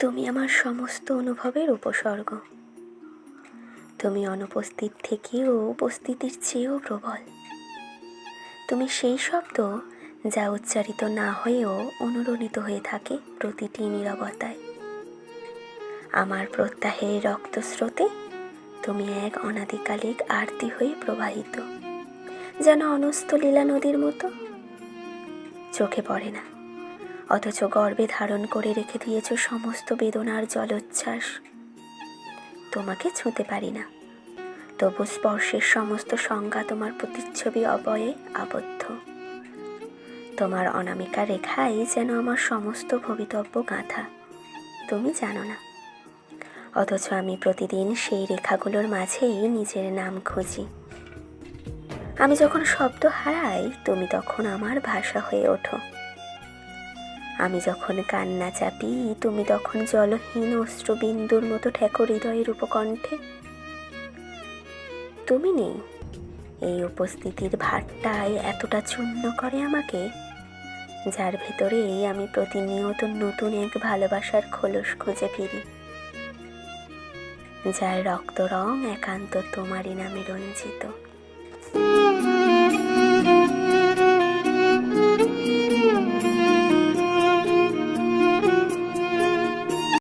তুমি আমার সমস্ত অনুভবের উপসর্গ। তুমি অনুপস্থিত থেকেও উপস্থিতির চেয়েও প্রবল। তুমি সেই শব্দ যা উচ্চারিত না হয়েও অনুরণিত হয়ে থাকে প্রতিটি নীরবতায়। আমার প্রত্যাহের রক্তস্রোতে তুমি এক অনাদিকালিক আরতি হয়ে প্রবাহিত, যেন অনস্ত লীলা নদীর মতো। চোখে পড়ে না। অথচ গর্বে ধারণ করে রেখে দিয়েছ সমস্ত বেদনার জলোচ্ছ্বাস। তোমাকে ছুঁতে পারি না। তবু স্পর্শের সমস্ত সংজ্ঞা তোমার প্রতিচ্ছবি অবয়ে আবদ্ধ। তোমার অনামিকা রেখাই যেন আমার সমস্ত ভবিতব্য গাঁথা। তুমি জানো না। অথচ আমি প্রতিদিন সেই রেখাগুলোর মাঝেই নিজের নাম খুঁজি। আমি যখন শব্দ হারাই, তুমি তখন আমার ভাষা হয়ে ওঠো। আমি যখন কান্না চাপি, তুমি তখন জলহীন অশ্রুবিন্দুর মতো ঠেকো হৃদয়ের উপকণ্ঠে। তুমি নেই। এই উপস্থিতির ভারটাই এতটা চূর্ণ করে আমাকে, যার ভেতরে আমি প্রতিনিয়ত নতুন এক ভালোবাসার খোলস খুঁজে ফিরি। যার রক্ত রং একান্ত তোমারই নামে রঞ্জিত।